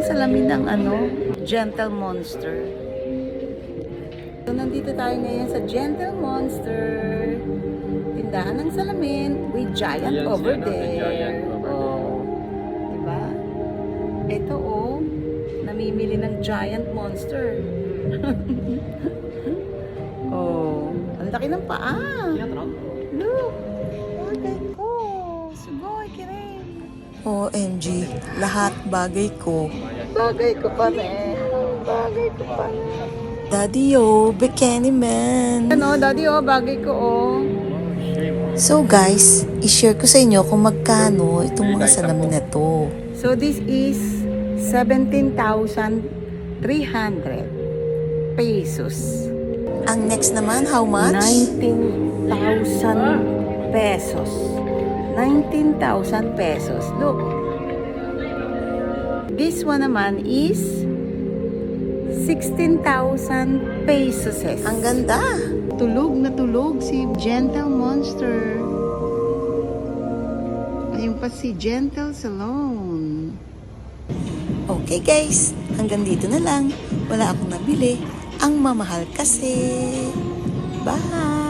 ng salamin ng ano, Gentle Monster. So, nandito tayo ngayon sa Gentle Monster. Tindahan ng salamin with giant Ayan over siya, there. Giant over Oh. Diba? Ito oh, namimili ng giant monster. oh, ang laki ng paa. Look! OMG, lahat bagay ko. Bagay ko pa rin. Bagay ko pa rin. Daddy, oh, bikini man. Ano, daddy, oh, bagay ko, oh. So guys, i-share ko sa inyo kung magkano itong mga salamin na to. So this is 17,300 pesos. Ang next naman, how much? 19,000 pesos. 19,000 pesos. Look. This one naman is 16,000 pesos. Ang ganda. Tulog na tulog si Gentle Monster. Ayun pa si Gentle Salon. Okay guys, hanggang dito na lang. Wala akong nabili. Ang mamahal kasi. Bye!